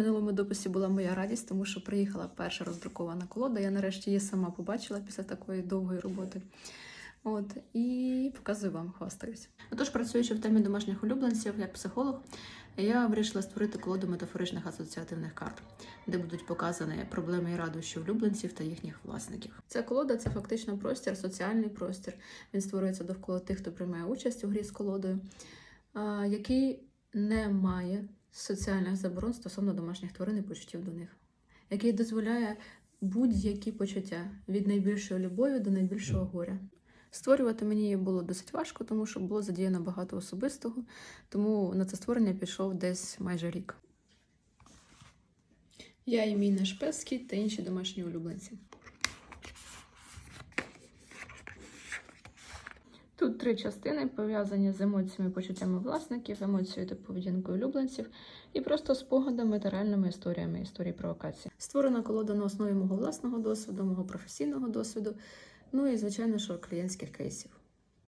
минулому дописі була моя радість, тому що приїхала перша роздрукована колода. Я нарешті її сама побачила після такої довгої роботи. От і показую вам, хвастаюсь. Отож, працюючи в темі домашніх улюбленців як психолог, я вирішила створити колоду метафоричних асоціативних карт, де будуть показані проблеми і радощі улюбленців та їхніх власників. Ця колода це фактично простір, соціальний простір. Він створюється довкола тих, хто приймає участь у грі з колодою, який не має соціальних заборон стосовно домашніх тварин і почуттів до них, який дозволяє будь-які почуття від найбільшої любові до найбільшого горя. Створювати мені її було досить важко, тому що було задіяно багато особистого, тому на це створення пішов десь майже рік. Я і мій наш пес, кіт та інші домашні улюбленці. Тут три частини пов'язані з емоціями, почуттями власників, емоцією та поведінкою улюбленців і просто спогадами та реальними історіями історії провокації. Створена колода на основі мого власного досвіду, мого професійного досвіду, ну і звичайно, що клієнтських кейсів.